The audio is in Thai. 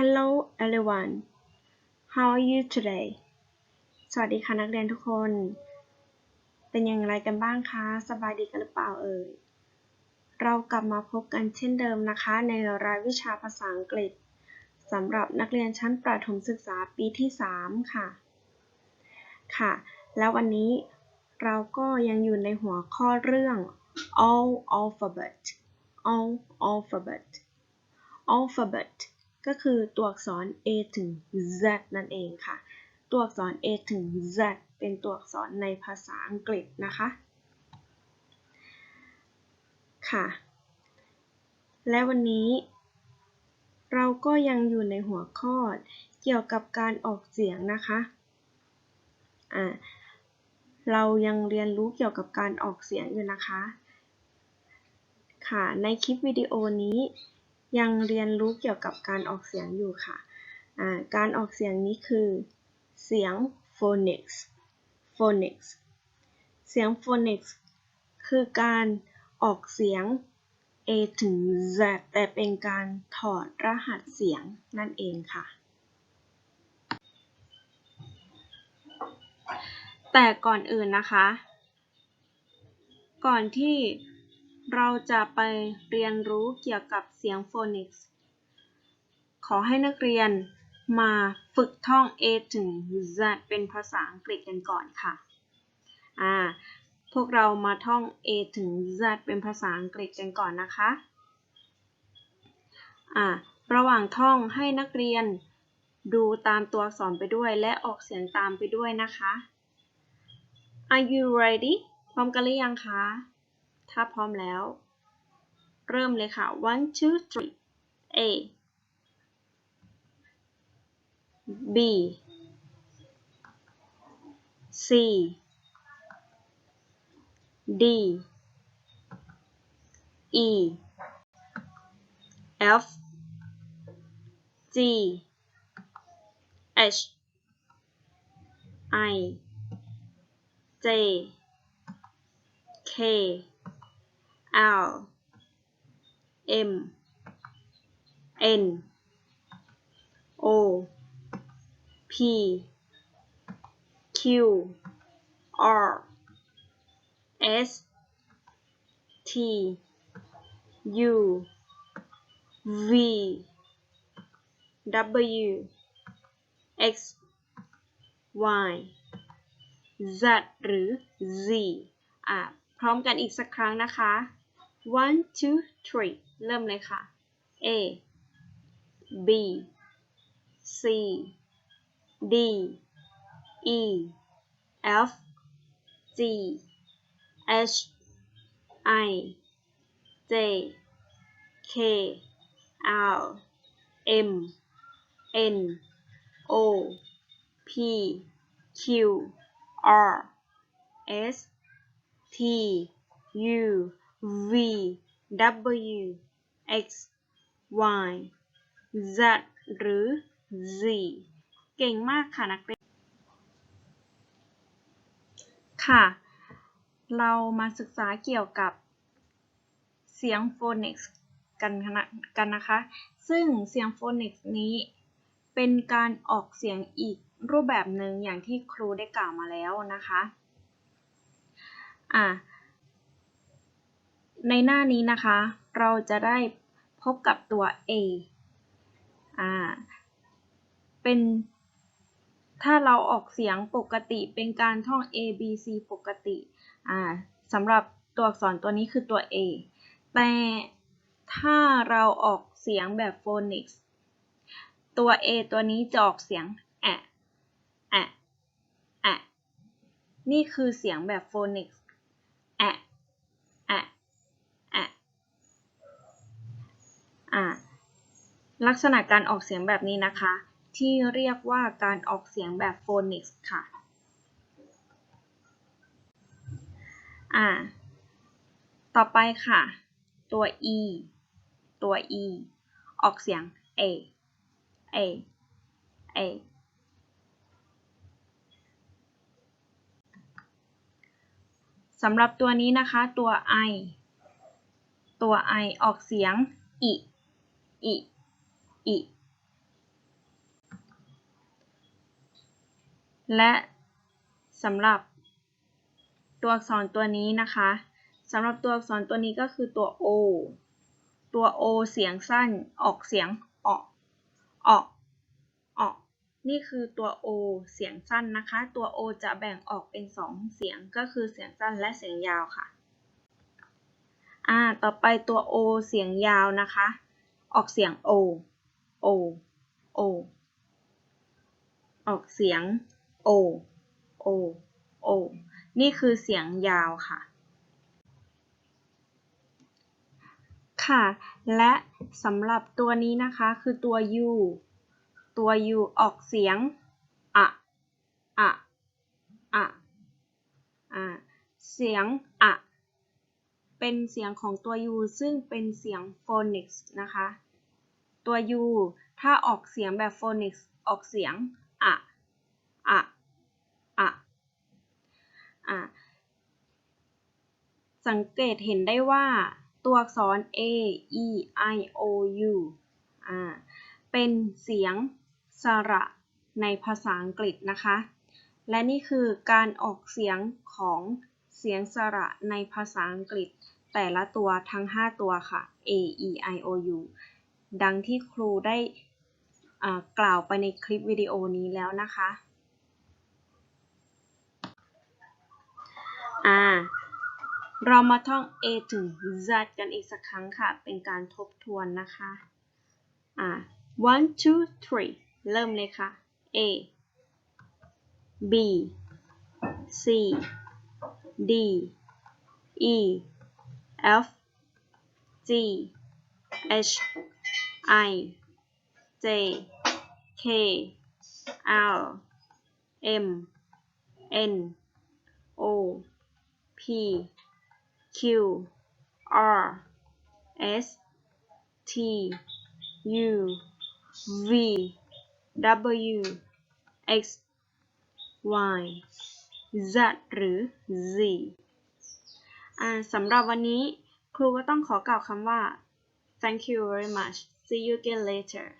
Hello everyone How are you today สวัสดีค่ะนักเรียนทุกคน เป็นอย่างไรกันบ้างคะ สบายดีกันหรือเปล่าเอ่ย เรากลับมาพบกันเช่นเดิมนะคะ ในรายวิชาภาษาอังกฤษสำหรับนักเรียนชั้นประถมศึกษาปีที่ 3 ค่ะ ค่ะ แล้ววันนี้เราก็ยังอยู่ในหัวข้อเรื่อง all alphabet all alphabet alphabet ก็คือตัวอักษร A ถึง Z นั่นเองค่ะ ตัวอักษร A ถึง Z เป็นตัวอักษรในภาษาอังกฤษนะคะ ค่ะ และวันนี้ เราก็ยังอยู่ในหัวข้อเกี่ยวกับการออกเสียงนะคะ อ่า เรายังเรียนรู้เกี่ยวกับการออกเสียงอยู่นะคะ ค่ะ ในคลิปวิดีโอนี้ ยังเรียนรู้เกี่ยวกับการออกเสียงอยู่ค่ะ การออกเสียงนี้คือ เสียง phonics phonics เสียง phonics คือการออกเสียง A ถึง Z แต่เป็นการถอดรหัสเสียงนั่นเองค่ะ แต่ก่อนอื่นนะคะ ก่อนที่ เราจะไปเรียนรู้เกี่ยวกับเสียงโฟนิกส์ ขอให้นักเรียนมาฝึกท่อง A ถึง Z เป็นภาษาอังกฤษกันก่อนค่ะ อ่า พวกเรามาท่อง A ถึง Z เป็นภาษาอังกฤษกันก่อนนะคะ อ่า ระหว่างท่องให้นักเรียนดูตามตัวอักษรไปด้วยและออกเสียงตามไปด้วยนะคะ Are you ready พร้อมกันหรือยังคะ ถ้าพร้อมแล้ว เริ่มเลยค่ะ one two three A B C D E F G H I J K L M N O P Q R S T U V W X Y Z หรือ Z อะ พร้อมกันอีกสักครั้งนะคะ one two three เริ่มเลยค่ะ A B C D E F G H I J K L M N O P Q R S T U V W X Y Z หรือ Z เก่งมากค่ะนักเรียน ค่ะ เรามาศึกษาเกี่ยวกับเสียงโฟนิกส์กันนะกันนะคะ ซึ่งเสียงโฟนิกส์นี้เป็นการออกเสียงอีกรูปแบบหนึ่งอย่างที่ครูได้กล่าวมาแล้วนะคะ อ่า ในหน้านี้นะคะ เราจะได้พบกับตัว A อ่า เป็น ถ้าเราออกเสียงปกติเป็นการท่อง A B C ปกติ อ่าสำหรับตัวอักษรตัวนี้คือตัว A แต่ถ้าเราออกเสียงแบบโฟนิกส์ตัว A ตัวนี้จะออกเสียงแอะแอะแอะนี่คือเสียงแบบโฟนิกส์แอะแอะแอะ อ่าลักษณะการออกเสียงแบบนี้นะคะ ที่เรียกว่าการออกเสียงแบบโฟนิกส์ค่ะอ่าต่อไปค่ะ ตัว e ตัว e ออกเสียง a a a สำหรับตัวนี้นะคะ ตัว i ตัว i ออกเสียง i อิอิและสำหรับตัวอักษรตัวนี้นะคะสำหรับตัวอักษรตัวนี้ก็คือตัว O ตัว O เสียงสั้นออกเสียงออกออกออกนี่คือตัว O เสียงสั้นนะคะ ตัว O จะแบ่งออกเป็น 2 เสียงก็คือเสียงสั้นและเสียงยาวค่ะ อ่า ต่อไปตัว O เสียงยาวนะคะ ออกเสียง O O O ออกเสียง O O O นี่คือเสียงยาวค่ะ ค่ะ และสำหรับตัวนี้นะคะคือตัว U ตัว U ออกเสียงอะอะอะอ่าเสียงอะเป็นเสียงของตัว U ซึ่งเป็นเสียง phonics นะคะ ตัว U ถ้าออกเสียงแบบ phonics ออกเสียงอะอะอะอะสังเกตเห็นได้ว่าตัวอักษร a e i o u อ่า เป็นเสียงสระในภาษาอังกฤษนะคะ และนี่คือการออกเสียงของเสียงสระในภาษาอังกฤษ แต่ละตัวทั้ง 5 ตัวค่ะ a e i o u ดังที่ครูได้กล่าวไปในคลิปวิดีโอนี้แล้วนะคะอ่าเรามาท่อง A ถึง Z กันอีกสักครั้งค่ะ เป็นการทบทวนนะคะอ่า one two three เริ่มเลยค่ะ A B C D E F G H I J K L M N O P Q R S T U V W X Y Z หรือ Z อสำหรับวันนี้ครูก็ต้องขอกล่าวคำว่า thank you very much see you again later